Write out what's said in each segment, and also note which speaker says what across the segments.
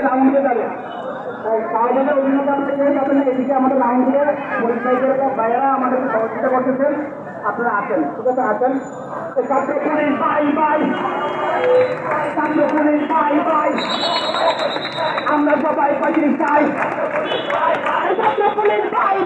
Speaker 1: রাউন্ডে যাবে যাবেন এদিকে আমাদের রাউন্ডে পরিচয় বাইরা আমাদের সহযোগিতা করতেছেন আপনারা আসেন ঠিক আছে আসেন এই বাই বাই ছাত্র বাই বাই আমরা সবাই পঁয়ত্রিশ চাই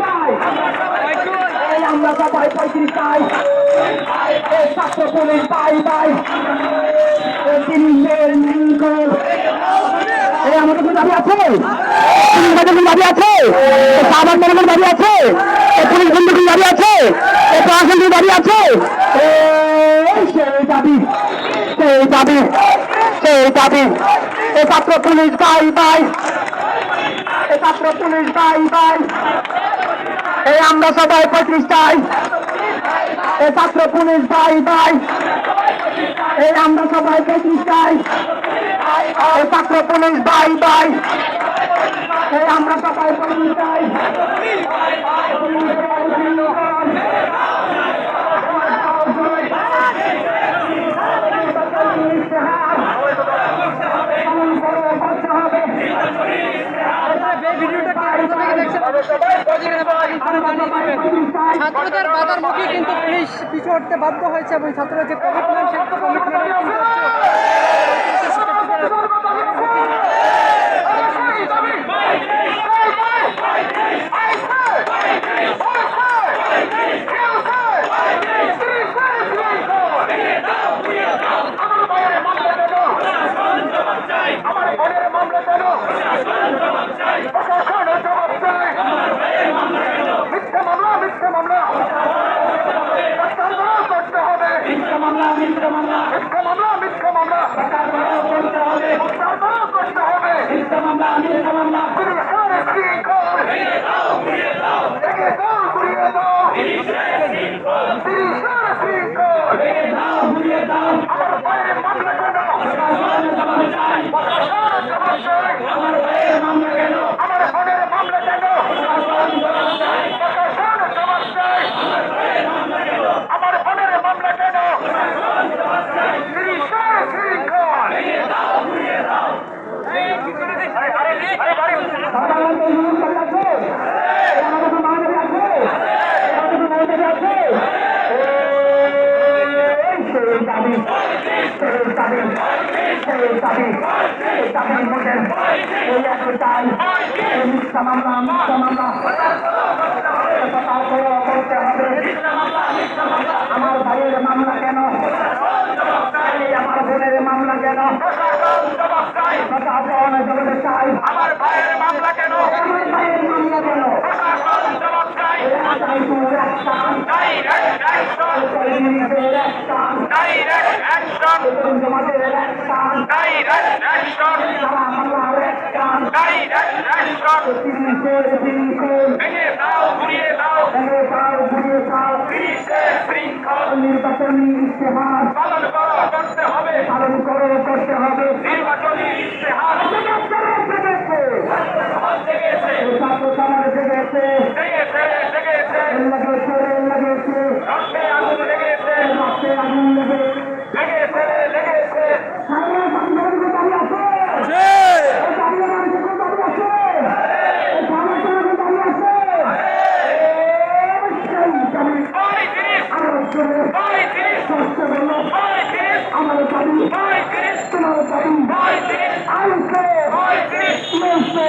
Speaker 1: বাই আমরা সবাই পঁয়ত্রিশ চাই এই ছাত্র পুলিশ বাই বাই এই তিরিশের লিঙ্কন এই আমাদের কোনো দাবি আছে? কোনো দাবি আছে? সাবান মেরমের দাবি আছে? পুলিশ বন্ধু কোনো দাবি আছে? এই প্রশাসন কোনো দাবি আছে দাবি সেই দাবি সেই দাবি এই ছাত্র পুলিশ বাই বাই এই ছাত্র পুলিশ বাই বাই এই আমরা সবাই পঁয়ত্রিশ চাই। এই ছাত্র পুলিশ বাই বাই এই আমরা সবাই পঁয়ত্রিশ চাই। এই ছাত্র পুলিশ বাই বাই। এই আমরা সবাই
Speaker 2: দেখছেন ছাত্রদের বাধার মুখে কিন্তু পুলিশ পিছু হটতে বাধ্য হয়েছে এবং ছাত্ররা যে কমিটমেন্ট সেই কমিটমেন্ট কিন্তু
Speaker 3: আমার বোনের মামলা কেন প্রশাসনের জবাব চাই মিথ্যা মামলা মিথ্যা মামলা প্রত্যাহার করতে হবে
Speaker 1: মিথ্যা মামলা মিথ্যা মামলা
Speaker 3: মিথ্যা মামলা মিথ্যা মামলা
Speaker 1: প্রত্যাহার করতে হবে
Speaker 3: প্রত্যাহার করতে হবে
Speaker 1: মিথ্যা মামলা মিথ্যা মামলা
Speaker 3: পুলিশের শৃঙ্খল ভেঙে দাও ঘুরিয়ে দাও পুলিশের শৃঙ্খল
Speaker 1: ভেঙে দাও ঘুরিয়ে দাও
Speaker 3: আমার বাইরে মামলা কেন
Speaker 1: প্রশাসনের জবাব চাই
Speaker 3: প্রশাসনের জবাব চাই
Speaker 1: আমার ভাইয়ের মামলা কেন
Speaker 3: আমার বোনের মামলা কেন
Speaker 1: প্রশাসন জবাব চাই
Speaker 3: প্রশাসনের জবাব চাই আমার বোনের মামলা কেন পুলিশের শৃঙ্খল আরে, আরে, আরে, আরে,
Speaker 1: সাধারণত ইউনিয়ন সরকার আছে এই আমাদের কোনো বাঙালি আছে এই আমাদের কোনো বাঙালি আছে এই সেই দাবি সেই দাবি সেই দাবি এই দাবির মধ্যে এই একটাই এই মিথ্যা মামলা মিথ্যা মামলা করতে হবে আমার ভাইয়ের মামলা কেন আমার বোনের মামলা কেন
Speaker 3: আমার ভাইয়ের মামলা কেন
Speaker 1: আমার ভাইয়ের মামলা কেন
Speaker 3: ডাইরেক্ট অ্যাকশন
Speaker 1: নির্বাচনী ইস্তেহার
Speaker 3: পালন করো করতে হবে।
Speaker 1: পালন করো করতে হবে
Speaker 3: নির্বাচনী ইশতেহার। জেগেছে
Speaker 1: জেগেছে
Speaker 3: জেগেছে জেগেছে
Speaker 1: লেগেছে লেগেছে
Speaker 3: রক্তে আগুন লেগেছে
Speaker 1: রক্তে আগুন লেগেছে
Speaker 3: লেগেছে লেগেছে
Speaker 1: সামনে সংবিধানের দাবি আছে এই দাবি মানুষের কোনো দাবি আছে এই সমাজের কোনো দাবি আছে এই সেই দাবি
Speaker 3: পঁয়ত্রিশ
Speaker 1: আমার জন্য
Speaker 3: পঁয়ত্রিশ
Speaker 1: কষ্ট হলো
Speaker 3: পঁয়ত্রিশ
Speaker 1: আমার দাবি
Speaker 3: পঁয়ত্রিশ
Speaker 1: তোমার দাবি
Speaker 3: পঁয়ত্রিশ
Speaker 1: আনছে
Speaker 3: পঁয়ত্রিশ
Speaker 1: মিলছে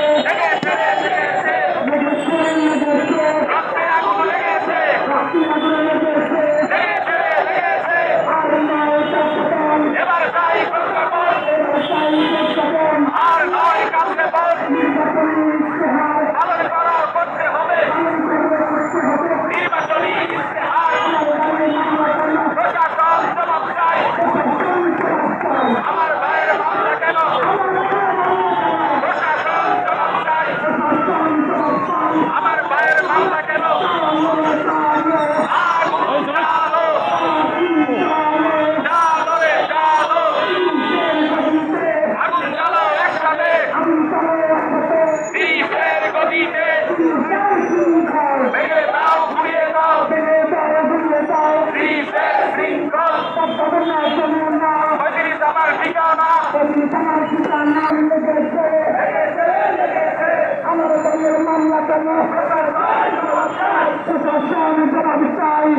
Speaker 3: প্রশাসন
Speaker 1: জবাব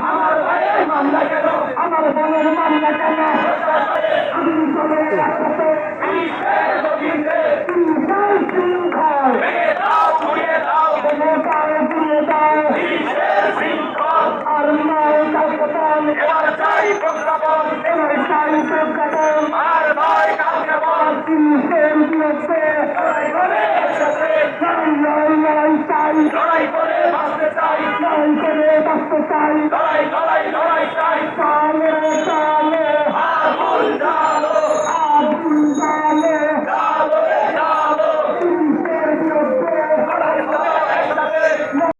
Speaker 1: আমার
Speaker 3: ভাইয়ের
Speaker 1: মামলা কেন
Speaker 3: আমার
Speaker 1: বোনের মামলা কেন?